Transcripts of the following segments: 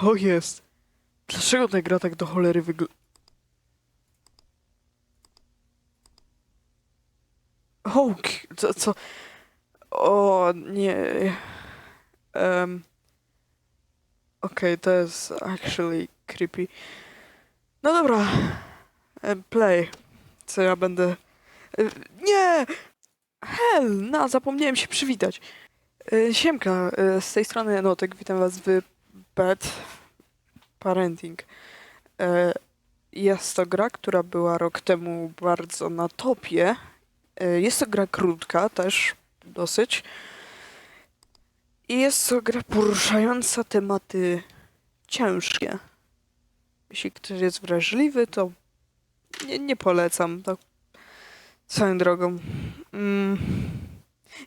Co jest? Dlaczego ta gra tak do cholery wygląda? O, co, co? O, nie. Um, Okej, to jest actually creepy. No dobra. Play. Co ja będę... E, Nie! Hell! No, zapomniałem się przywitać. E, Siemka, e, z tej strony Notek, witam was w Bad Parenting. E, Jest to gra, która była rok temu bardzo na topie. E, Jest to gra krótka też, dosyć. I jest to gra poruszająca tematy ciężkie. Jeśli ktoś jest wrażliwy, to nie, nie polecam. Tak swoją drogą. Mm.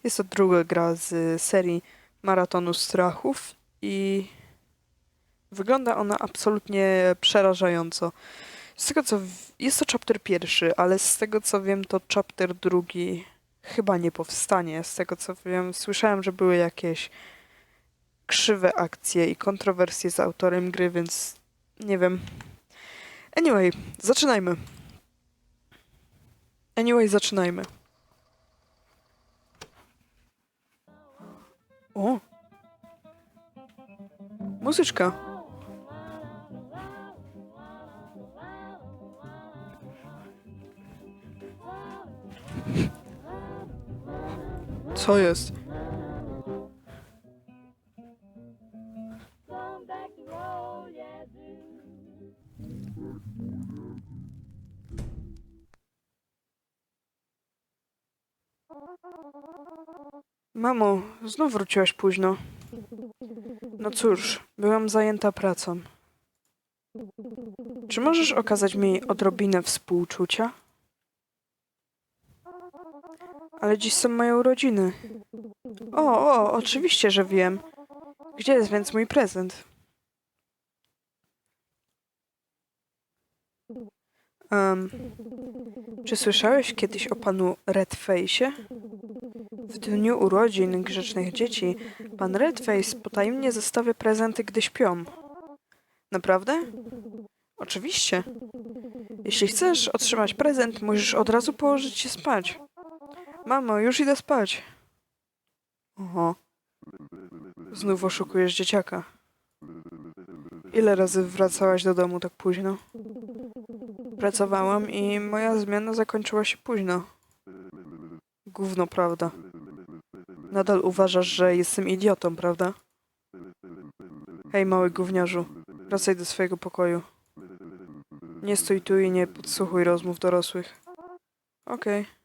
Jest to druga gra z serii Maratonu Strachów i wygląda ona absolutnie przerażająco. Z tego co. Jest to chapter pierwszy, ale z tego co wiem, to chapter drugi chyba nie powstanie. Z tego co wiem, słyszałem, że były jakieś krzywe akcje i kontrowersje z autorem gry, więc nie wiem. Anyway, zaczynajmy. Anyway, zaczynajmy. O! Muzyczka. Co jest? Mamo, znów wróciłaś późno. No cóż, byłam zajęta pracą. Czy możesz okazać mi odrobinę współczucia? Ale dziś są moje urodziny. O, o, oczywiście, że wiem. Gdzie jest więc mój prezent? Em, czy słyszałeś kiedyś o panu Redface'ie? W dniu urodzin grzecznych dzieci pan Redface potajemnie zostawia prezenty, gdy śpią. Naprawdę? Oczywiście. Jeśli chcesz otrzymać prezent, musisz od razu położyć się spać. Mamo, już idę spać. Oho. Znów oszukujesz dzieciaka. Ile razy wracałaś do domu tak późno? Pracowałam i moja zmiana zakończyła się późno. Gówno, prawda? Nadal uważasz, że jestem idiotą, prawda? Hej, mały gówniarzu, wracaj do swojego pokoju. Nie stój tu i nie podsłuchuj rozmów dorosłych. Okej.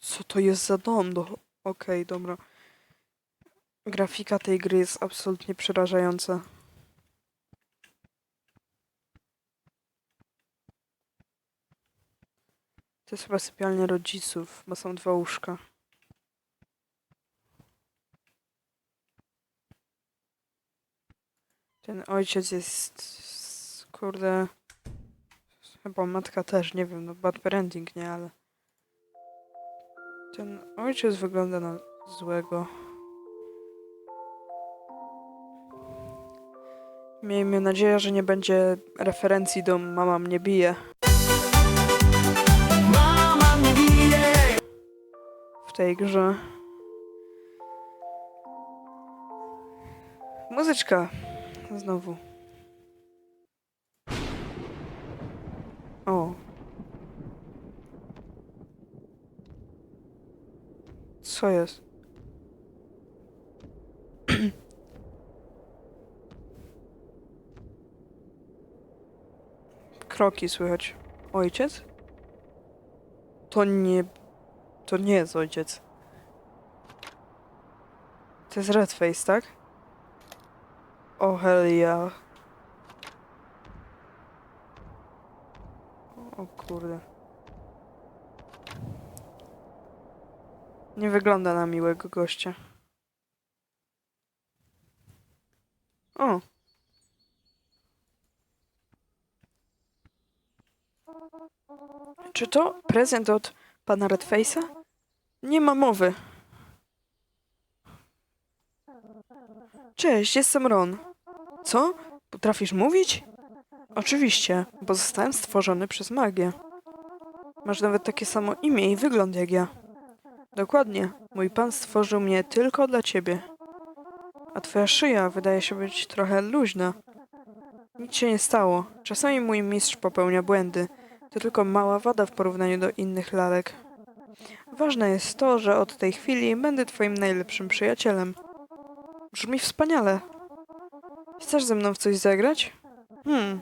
Co to jest za dom? Do... Okej, dobra. Grafika tej gry jest absolutnie przerażająca. To jest chyba sypialnia rodziców, bo są dwa łóżka. Ten ojciec jest... kurde... Chyba matka też, nie wiem, no bad parenting, nie, ale... Ten ojciec wygląda na złego. Miejmy nadzieję, że nie będzie referencji do Mama mnie bije. Mama mnie bije w tej grze. Muzyczka. Znowu. O. Co jest? Kroki słychać. Ojciec? To nie to nie jest ojciec. To jest Redface, tak? O hell yeah. O kurde. Nie wygląda na miłego gościa. O. Czy to prezent od pana Redface'a? Nie ma mowy. Cześć, jestem Ron. Co? Potrafisz mówić? Oczywiście, bo zostałem stworzony przez magię. Masz nawet takie samo imię i wygląd jak ja. Dokładnie. Mój pan stworzył mnie tylko dla ciebie. A twoja szyja wydaje się być trochę luźna. Nic się nie stało. Czasami mój mistrz popełnia błędy. To tylko mała wada w porównaniu do innych lalek. Ważne jest to, że od tej chwili będę twoim najlepszym przyjacielem. Brzmi wspaniale. Chcesz ze mną w coś zagrać? Hmm.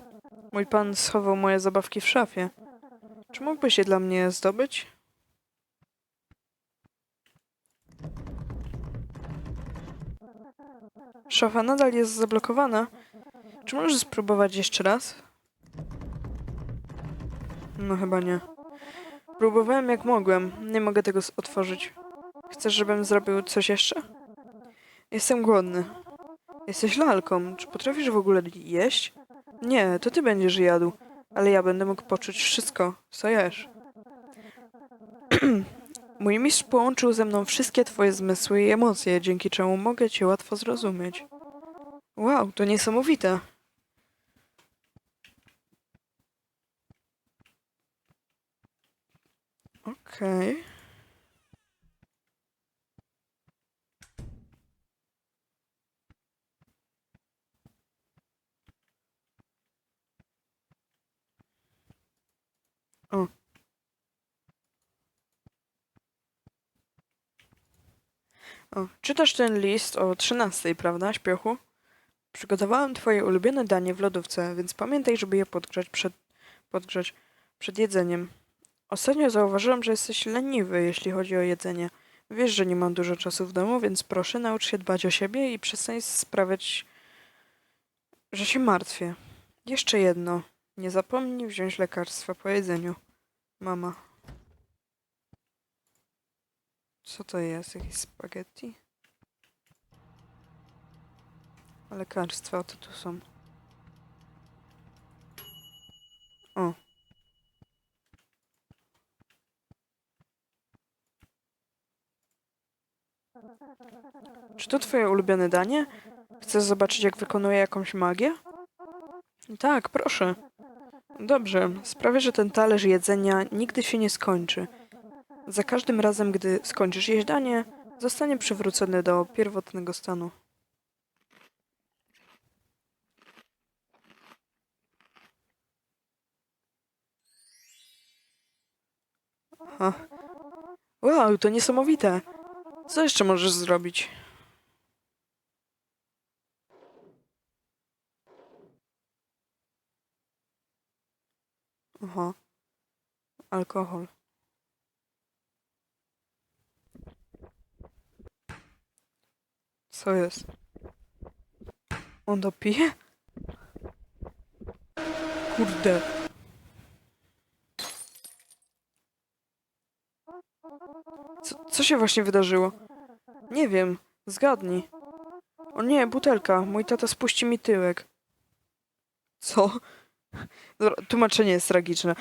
Mój pan schował moje zabawki w szafie. Czy mógłbyś je dla mnie zdobyć? Szafa nadal jest zablokowana. Czy możesz spróbować jeszcze raz? No chyba nie. Próbowałem jak mogłem. Nie mogę tego otworzyć. Chcesz, żebym zrobił coś jeszcze? Jestem głodny. Jesteś lalką. Czy potrafisz w ogóle jeść? Nie, to ty będziesz jadł. Ale ja będę mógł poczuć wszystko, co jesz. Mój mistrz połączył ze mną wszystkie twoje zmysły i emocje, dzięki czemu mogę cię łatwo zrozumieć. Wow, to niesamowite. Okej. O. O, czytasz ten list o 13, prawda, śpiochu? Przygotowałem twoje ulubione danie w lodówce, więc pamiętaj, żeby je podgrzać przed, podgrzać przed jedzeniem. Ostatnio zauważyłem, że jesteś leniwy, jeśli chodzi o jedzenie. Wiesz, że nie mam dużo czasu w domu, więc proszę naucz się dbać o siebie i przestań sprawiać, że się martwię. Jeszcze jedno. Nie zapomnij wziąć lekarstwa po jedzeniu. Mama. Co to jest? Jakieś spaghetti? Lekarstwa, to tu są. O. Czy to twoje ulubione danie? Chcesz zobaczyć, jak wykonuje jakąś magię? Tak, proszę. Dobrze, sprawię, że ten talerz jedzenia nigdy się nie skończy. Za każdym razem, gdy skończysz jeść danie, zostanie przywrócony do pierwotnego stanu. Aha. Wow, to niesamowite. Co jeszcze możesz zrobić? Aha. Alkohol. Co jest? On to pije? Kurde. Co, co się właśnie wydarzyło? Nie wiem. Zgadnij. O nie, butelka. Mój tata spuści mi tyłek. Co? Dobra, tłumaczenie jest tragiczne.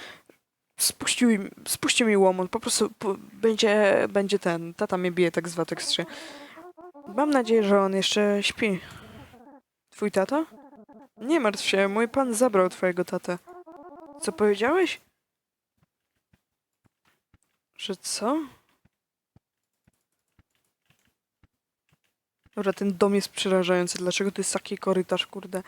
Spuścił, spuścił mi łomot. Po prostu po, będzie, będzie ten. Tata mnie bije tak zwa tekstrze. Mam nadzieję, że on jeszcze śpi. Twój tata? Nie martw się, mój pan zabrał twojego tatę. Co powiedziałeś? Że co? Dobra, ten dom jest przerażający. Dlaczego to jest taki korytarz, kurde?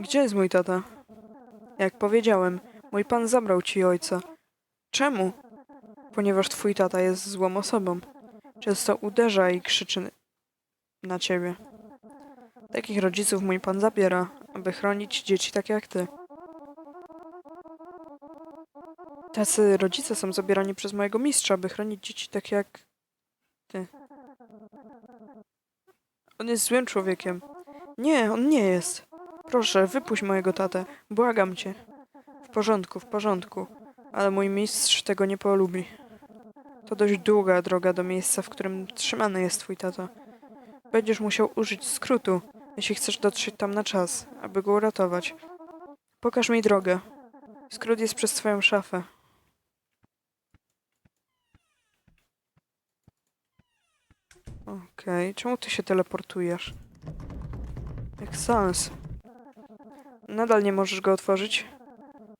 Gdzie jest mój tata? Jak powiedziałem, mój pan zabrał ci ojca. Czemu? Ponieważ twój tata jest złą osobą. Często uderza i krzyczy na ciebie. Takich rodziców mój pan zabiera, aby chronić dzieci tak jak ty. Tacy rodzice są zabierani przez mojego mistrza, by chronić dzieci tak jak ty. On jest złym człowiekiem. Nie, on nie jest. Proszę, wypuść mojego tatę. Błagam cię. W porządku, w porządku ale mój mistrz tego nie polubi. To dość długa droga do miejsca, w którym trzymany jest twój tato. Będziesz musiał użyć skrótu, jeśli chcesz dotrzeć tam na czas, aby go uratować. Pokaż mi drogę. Skrót jest przez twoją szafę. Okej, okay. czemu ty się teleportujesz? Jak sans. Nadal nie możesz go otworzyć?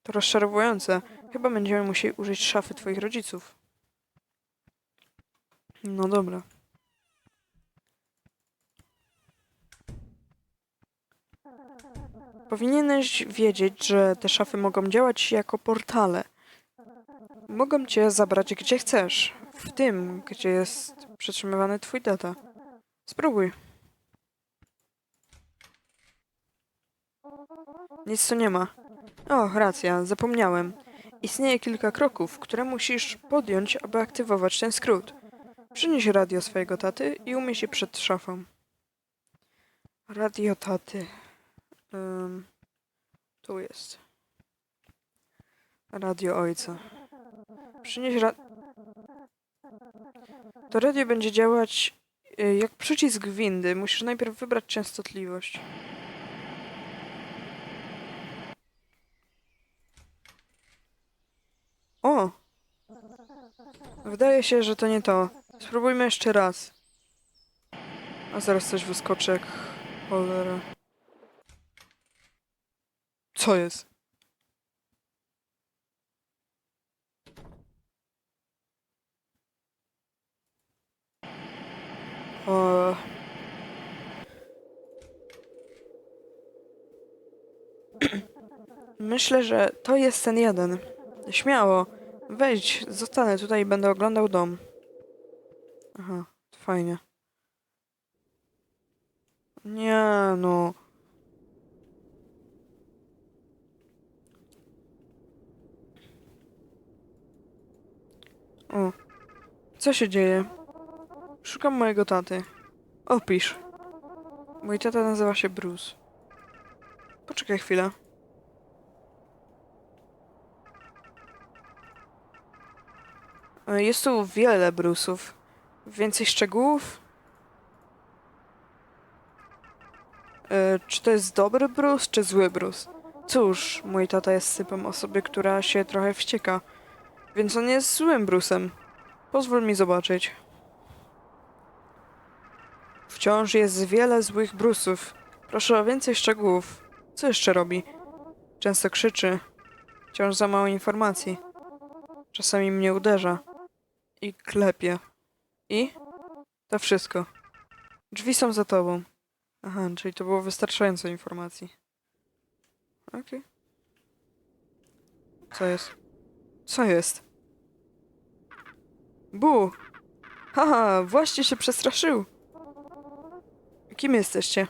To rozczarowujące. Chyba będziemy musieli użyć szafy twoich rodziców. No dobra. Powinieneś wiedzieć, że te szafy mogą działać jako portale. Mogą cię zabrać gdzie chcesz. W tym, gdzie jest przetrzymywany twój data. Spróbuj. Nic tu nie ma. O, racja, zapomniałem. Istnieje kilka kroków, które musisz podjąć, aby aktywować ten skrót. Przynieś radio swojego taty i umieść je przed szafą. Radio taty. Ym, tu jest. Radio ojca. Przynieś ra... To radio będzie działać y, jak przycisk windy. Musisz najpierw wybrać częstotliwość. O! Wydaje się, że to nie to. Spróbujmy jeszcze raz. A zaraz coś wyskoczy jak cholera. Co jest? O... Myślę, że to jest ten jeden. Śmiało. Wejdź, zostanę tutaj i będę oglądał dom. Aha, fajnie. Nie no. O, co się dzieje? Szukam mojego taty. Opisz. Mój tata nazywa się Bruce. Poczekaj chwilę. Jest tu wiele Brusów. Więcej szczegółów? E, Czy to jest dobry Bruce, czy zły Bruce? Cóż, mój tata jest sypem osoby, która się trochę wścieka. Więc on jest złym Brusem. Pozwól mi zobaczyć. Wciąż jest wiele złych Brusów. Proszę o więcej szczegółów. Co jeszcze robi? Często krzyczy. Wciąż za mało informacji. Czasami mnie uderza. I klepie. I? To wszystko. Drzwi są za tobą. Aha, czyli to było wystarczająco informacji. Okej. Co jest? Co jest? Bu! Haha, właśnie się przestraszył. Kim jesteście?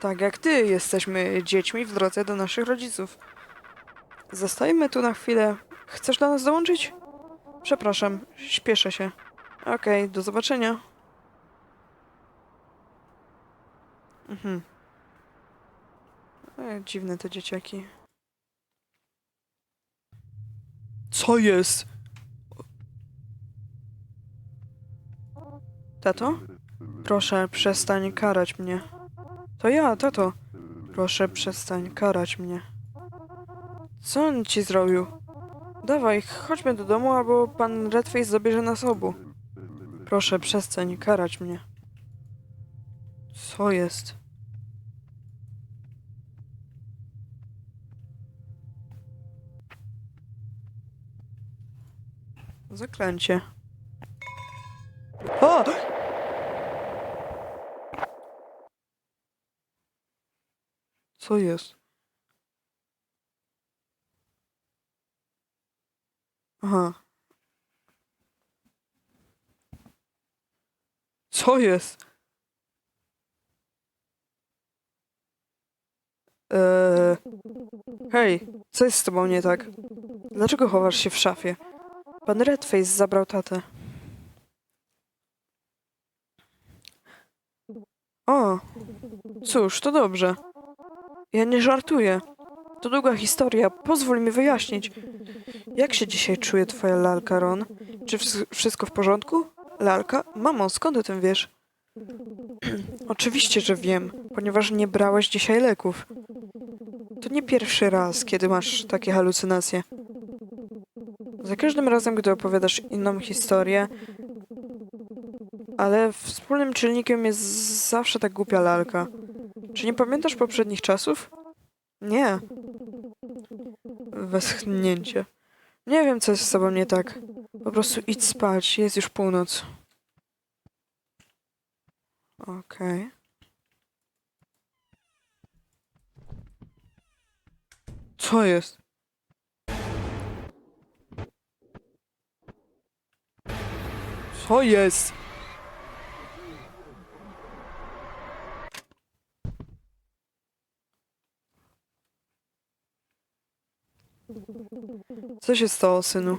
Tak jak ty, jesteśmy dziećmi w drodze do naszych rodziców. Zostajemy tu na chwilę. Chcesz do nas dołączyć? Przepraszam, śpieszę się. Okej, do zobaczenia. Mhm. E, dziwne te dzieciaki. Co jest? Tato? Proszę, przestań karać mnie. To ja, tato. Proszę, przestań karać mnie. Co on ci zrobił? Dawaj, chodźmy do domu, albo pan Redface zabierze nas obu. Proszę, przestań karać mnie. Co jest? Zaklęcie. O! Co jest? Aha. Co jest? Eee... Hej, co jest z tobą nie tak? Dlaczego chowasz się w szafie? Pan Redface zabrał tatę. O, cóż, to dobrze. Ja nie żartuję. To długa historia, pozwól mi wyjaśnić. Jak się dzisiaj czuje twoja lalka, Ron? Czy ws- wszystko w porządku? Lalka? Mamo, skąd o tym wiesz? Oczywiście, że wiem, ponieważ nie brałeś dzisiaj leków. To nie pierwszy raz, kiedy masz takie halucynacje. Za każdym razem, gdy opowiadasz inną historię, Ale wspólnym czynnikiem jest zawsze ta głupia lalka. Czy nie pamiętasz poprzednich czasów? Nie. Westchnięcie. Nie wiem, co jest z tobą nie tak. Po prostu idź spać, jest już północ. Okej. Co jest? Co jest? Co się stało, synu?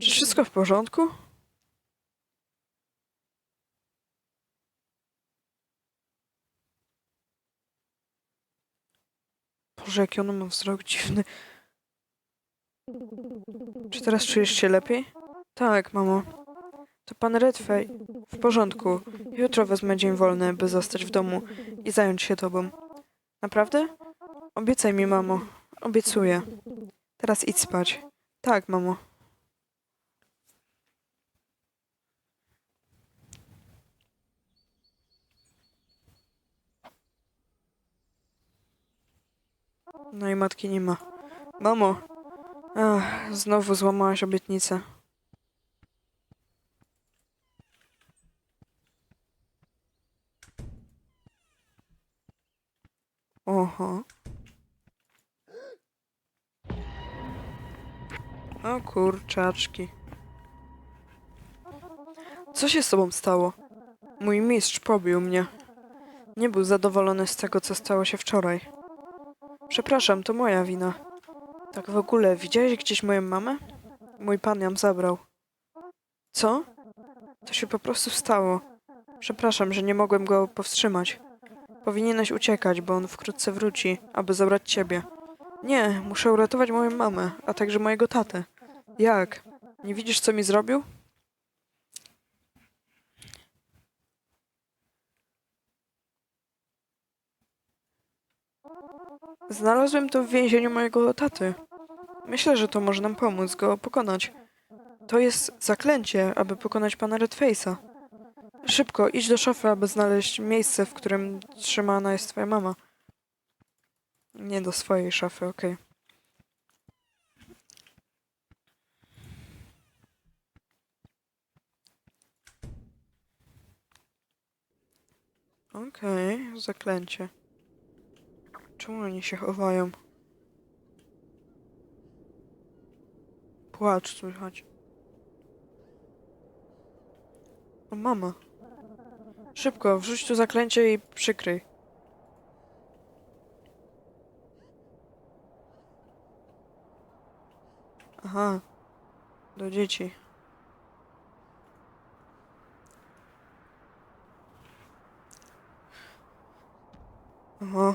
Czy wszystko w porządku? Boże, jaki on ma wzrok dziwny. Czy teraz czujesz się lepiej? Tak, mamo. To pan Redfay. W porządku. Jutro wezmę dzień wolny, by zostać w domu i zająć się tobą. Naprawdę? Obiecaj mi, mamo. Obiecuję. Teraz idź spać. Tak, mamo. No i matki nie ma. Mamo! Ach, znowu złamałaś obietnicę. Oho. O kurczaczki. Co się z tobą stało? Mój mistrz pobił mnie. Nie był zadowolony z tego, co stało się wczoraj. Przepraszam, to moja wina. Tak w ogóle, widziałeś gdzieś moją mamę? Mój pan ją zabrał. Co? To się po prostu stało. Przepraszam, że nie mogłem go powstrzymać. Powinieneś uciekać, bo on wkrótce wróci, aby zabrać ciebie. Nie, muszę uratować moją mamę, a także mojego tatę. Jak? Nie widzisz, co mi zrobił? Znalazłem to w więzieniu mojego taty. Myślę, że to może nam pomóc go pokonać. To jest zaklęcie, aby pokonać pana Redface'a. Szybko, idź do szafy, aby znaleźć miejsce, w którym trzymana jest twoja mama. Nie do swojej szafy, okej. Okej, zaklęcie. Czemu oni się chowają? Płacz słychać. O, mama. Szybko, wrzuć tu zaklęcie i przykryj. Aha. Do dzieci. Oho.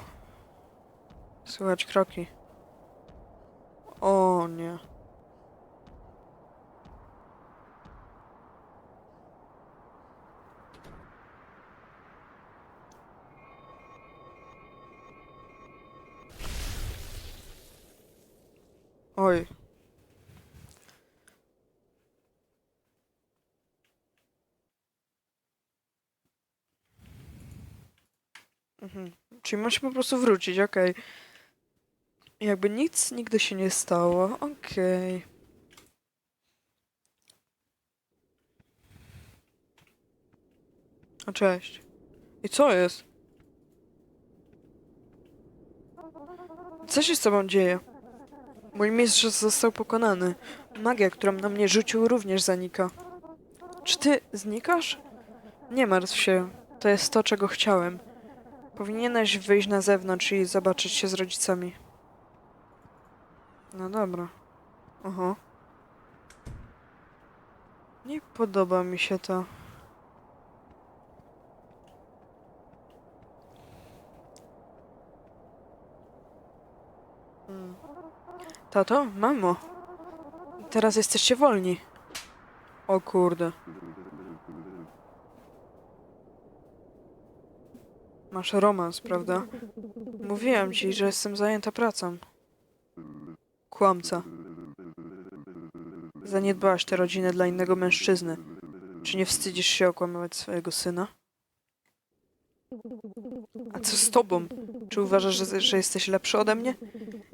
Słychać kroki. O nie. Oj. Mhm. Czyli ma się po prostu wrócić, okej. Jakby nic nigdy się nie stało, okej. O, cześć. I co jest? Co się z tobą dzieje? Mój mistrz został pokonany. Magia, którą na mnie rzucił, również zanika. Czy ty znikasz? Nie martw się. To jest to, czego chciałem. Powinieneś wyjść na zewnątrz i zobaczyć się z rodzicami. No dobra. Oho. Nie podoba mi się to. Mm. Tato, mamo. Teraz jesteście wolni. O kurde. Masz romans, prawda? Mówiłam ci, że jestem zajęta pracą. Kłamca. Zaniedbałaś tę rodzinę dla innego mężczyzny. Czy nie wstydzisz się okłamywać swojego syna? A co z tobą? Czy uważasz, że, że jesteś lepszy ode mnie?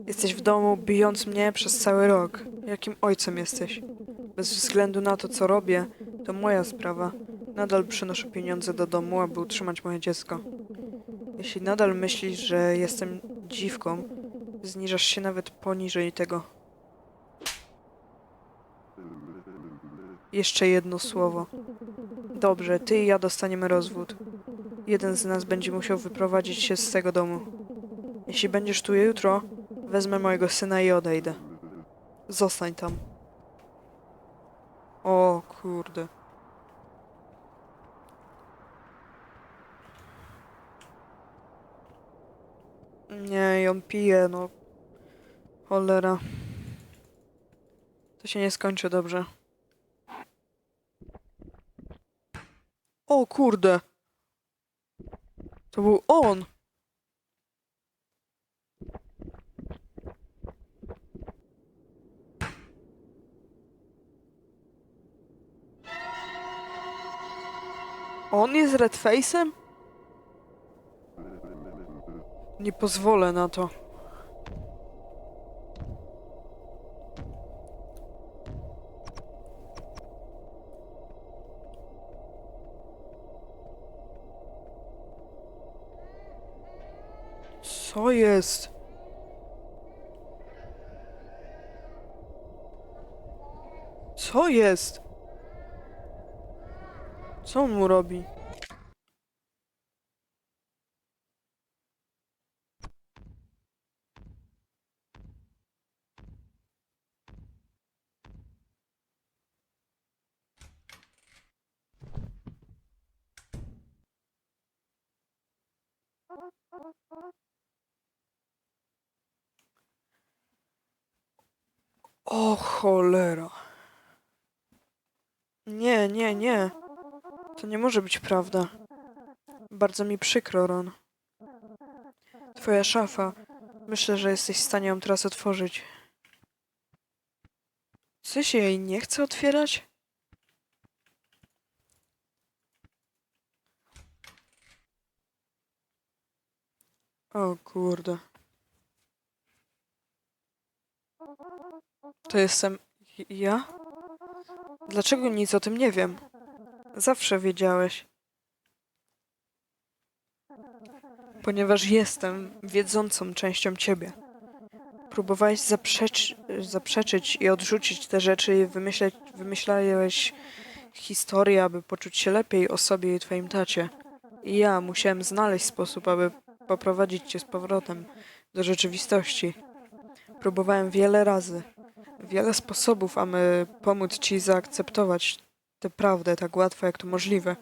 Jesteś w domu, bijąc mnie przez cały rok. Jakim ojcem jesteś? Bez względu na to, co robię, to moja sprawa. Nadal przynoszę pieniądze do domu, aby utrzymać moje dziecko. Jeśli nadal myślisz, że jestem dziwką, zniżasz się nawet poniżej tego. Jeszcze jedno słowo. Dobrze, ty i ja dostaniemy rozwód. Jeden z nas będzie musiał wyprowadzić się z tego domu. Jeśli będziesz tu jutro, wezmę mojego syna i odejdę. Zostań tam. O kurde. Nie, ją pije, no. Cholera. To się nie skończy dobrze. O kurde. To był on. On jest Redface'em? Nie pozwolę na to. Co jest? Co jest? Co on mu robi? O cholera. Nie, nie, nie. To nie może być prawda. Bardzo mi przykro, Ron. Twoja szafa. Myślę, że jesteś w stanie ją teraz otworzyć. Co się jej nie chce otwierać? O kurde. To jestem ja? Dlaczego nic o tym nie wiem? Zawsze wiedziałeś. Ponieważ jestem wiedzącą częścią ciebie. Próbowałeś zaprzecz, zaprzeczyć i odrzucić te rzeczy i wymyśleć, wymyślałeś historię, aby poczuć się lepiej o sobie i twoim tacie. I ja musiałem znaleźć sposób, aby poprowadzić cię z powrotem do rzeczywistości. Próbowałem wiele razy, wiele sposobów, aby pomóc ci zaakceptować tę prawdę tak łatwo, jak to możliwe.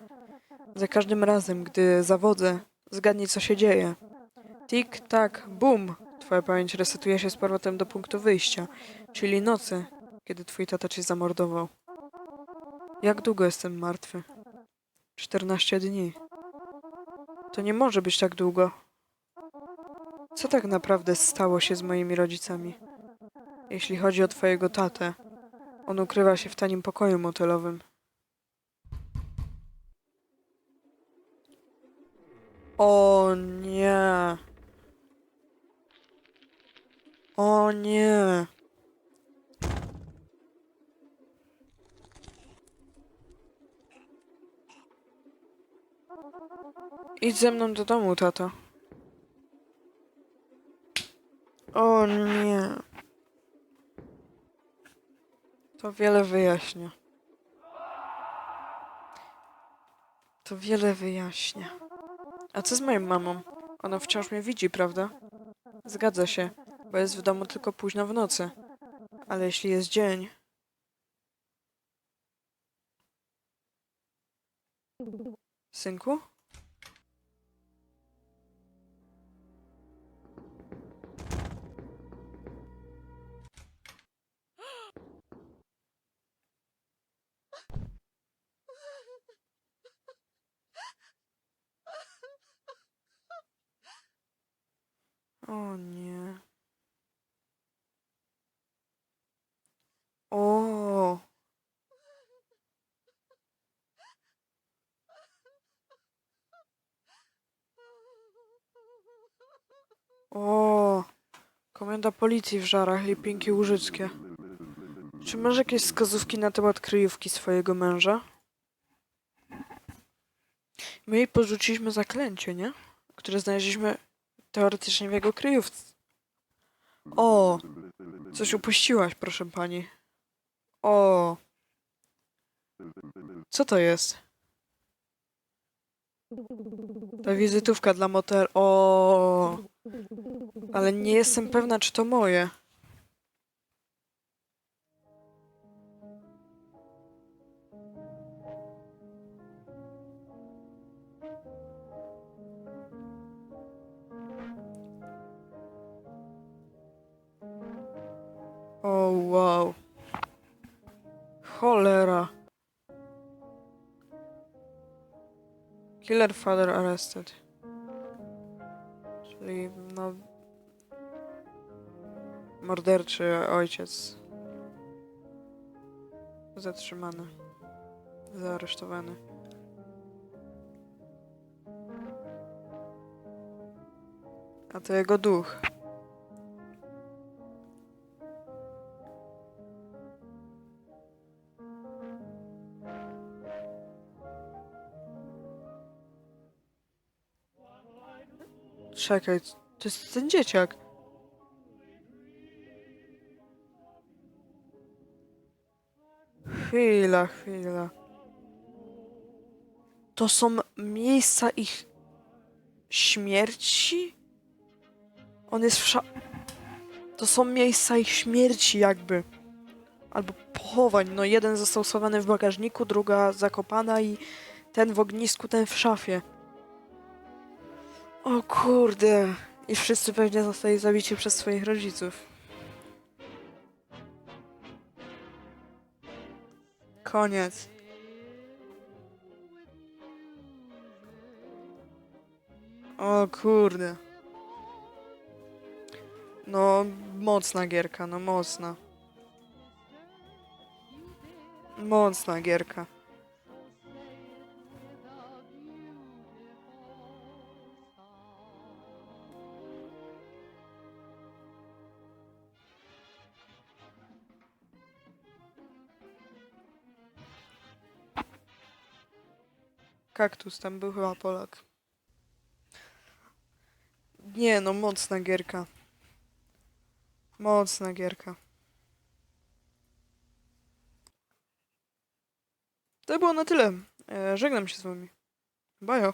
Za każdym razem, gdy zawodzę, zgadnij, co się dzieje. Tik, tak, bum! Twoja pamięć resetuje się z powrotem do punktu wyjścia, czyli nocy, kiedy twój tata cię zamordował. Jak długo jestem martwy? 14 dni. To nie może być tak długo. Co tak naprawdę stało się z moimi rodzicami? Jeśli chodzi o twojego tatę, on ukrywa się w tanim pokoju motelowym. O nie. O nie. Idź ze mną do domu, tato. O nie. To wiele wyjaśnia. To wiele wyjaśnia. A co z moją mamą? Ona wciąż mnie widzi, prawda? Zgadza się, bo jest w domu tylko późno w nocy. Ale jeśli jest dzień. Synku? O nie. O. O. Komenda policji w Żarach, Lipinki Łużyckie. Czy masz jakieś wskazówki na temat kryjówki swojego męża? My jej porzuciliśmy zaklęcie, nie? Które znaleźliśmy teoretycznie w jego kryjówce. O, coś upuściłaś, proszę pani. O, co to jest? Ta wizytówka dla motel. O, ale nie jestem pewna, czy to moje. Wow. Cholera. Killer father arrested. Czyli, no... Morderczy ojciec. Zatrzymany. Zaaresztowany. A to jego duch. Czekaj, to jest ten dzieciak. Chwila, chwila. To są miejsca ich śmierci? On jest w sza... To są miejsca ich śmierci jakby. Albo pochowań. No jeden został schowany w bagażniku, druga zakopana i ten w ognisku, ten w szafie. O kurde. I wszyscy pewnie zostali zabici przez swoich rodziców. Koniec. O kurde. No, mocna gierka, no mocna. Mocna gierka. Kaktus, tam był chyba Polak. Nie no, mocna gierka. Mocna gierka. To było na tyle. E, żegnam się z wami. Bajo.